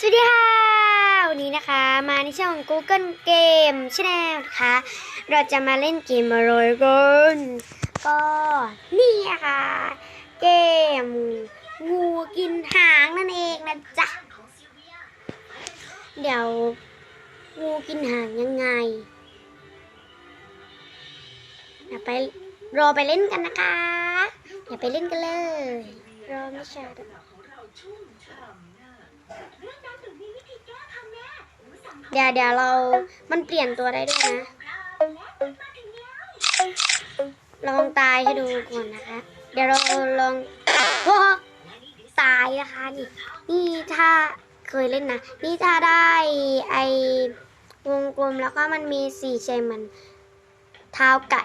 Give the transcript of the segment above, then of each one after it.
สวัสดีค่ะวันนี้นะคะ มาในช่อง Google Game Channel นะคะ เราจะมาเล่นเกมอะไรกันก็นี่ค่ะ เกมงูกินหางนั่นเองนะจ๊ะ เดี๋ยวงูกินหางยังไงเดี๋ยวไปรอไปเล่นกันนะคะเดี๋ยวไปเล่นกันเลย รอไม่ช้า เดี๋ยวเดี๋ยวเรา มันเปลี่ยนตัวได้ด้วยนะ ลองตายให้ดูก่อนนะคะ เดี๋ยวเราลองโอ้ตายนะคะ นี่ นี่ถ้าเคยเล่นนะ นี่ถ้าได้ไอวงกลมแล้วก็มันมีสี่เชนเหมือนเท้าไก่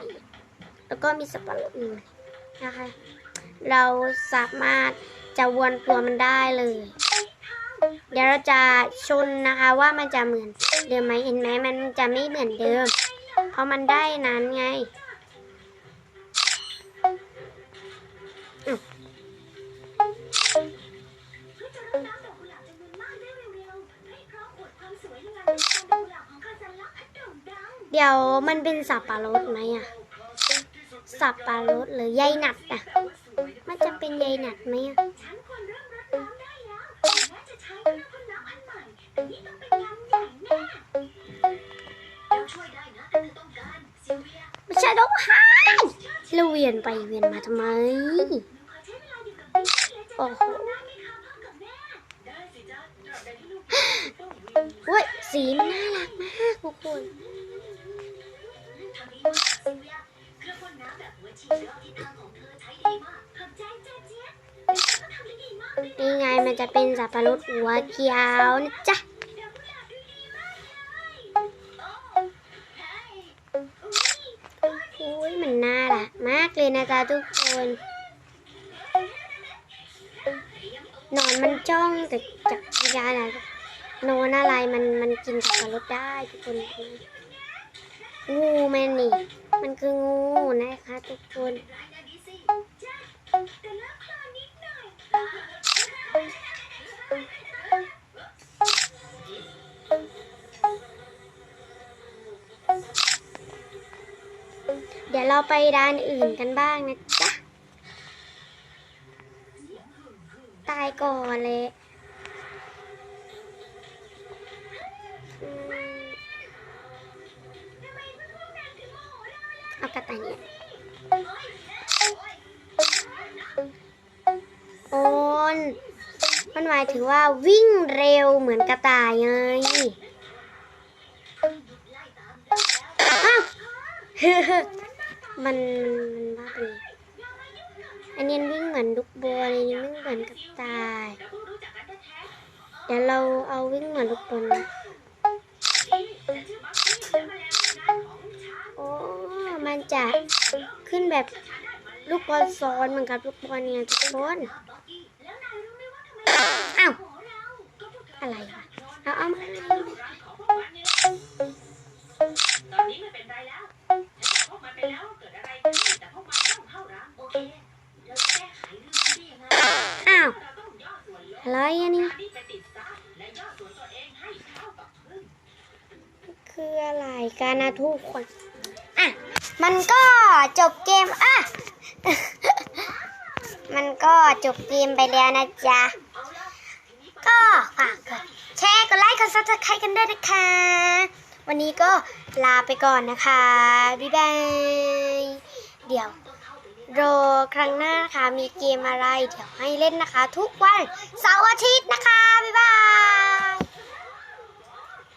แล้วก็มีสับปะรดอยู่นะคะ เราสามารถจะวนตัวมันได้เลย เดี๋ยวเราจะชนนะคะว่ามันจะเหมือนเดิมไหมเห็นไหมมันจะไม่เหมือนเดิม เพราะมันได้นั้นไงเดี๋ยวมันเป็นสับปะรดไหมอะสับปะรดหรือใยหนัดอะมันจะเป็นใยหนัดไหมอะ ไม่ใช่ต้องหายเราเวียนไปเวียนมาทำไมโอ้โหเว้ยสีมันน่ารักมากทุกคนนี่ไงมันจะเป็นสับปะรดหัวเขียวนะจ๊ะ อุ้ยมันน่ารักมากเลยนะจ๊ะทุกคน นอนมันจ้องแต่จักรยานอะไรนอนอะไรมันมันกินสับปะรดได้ทุกคนงูแม่นี่ เดี๋ยวเราไปด้านอื่นกันบ้างนะจ๊ะ ตายก่อนเลยเอากระต่ายเนี่ยโอนมันหมายถึงว่าวิ่งเร็วเหมือนกระต่ายไงอ้าว มันมันมันว่าเป็นอันนี้วิ่งเหมือนลูกบอลอันนี้วิ่งเหมือนกระต่าย เดี๋ยวเราเอาวิ่งเหมือนลูกบอลนะโอ้ มันจะขึ้นแบบลูกบอลซ้อนเหมือนกับลูกบอลเนี่ยทุกคน อ้าว อะไร ให้เท่ากับครึ่งคืออะไรกันนะทุกคนอะ มันก็จบเกมอะ มันก็จบเกมไปแล้วนะจ๊ะ ก็ฝากกดแชร์กดไลค์กดซับสไครต์กันด้วยนะคะ วันนี้ก็ลาไปก่อนนะคะ บ๊ายบาย เดี๋ยว รอครั้งหน้านะคะมีเกมอะไร เดี๋ยวให้เล่นนะคะ ทุกวันเสาร์อาทิตย์นะคะ บ๊ายบาย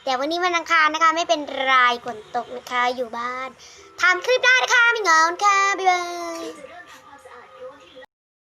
แต่วันนี้วันอังคารนะคะ ไม่เป็นไรฝนตกนะคะอยู่บ้านทำคลิปได้นะคะไม่เหงาค่ะ บ๊ายบาย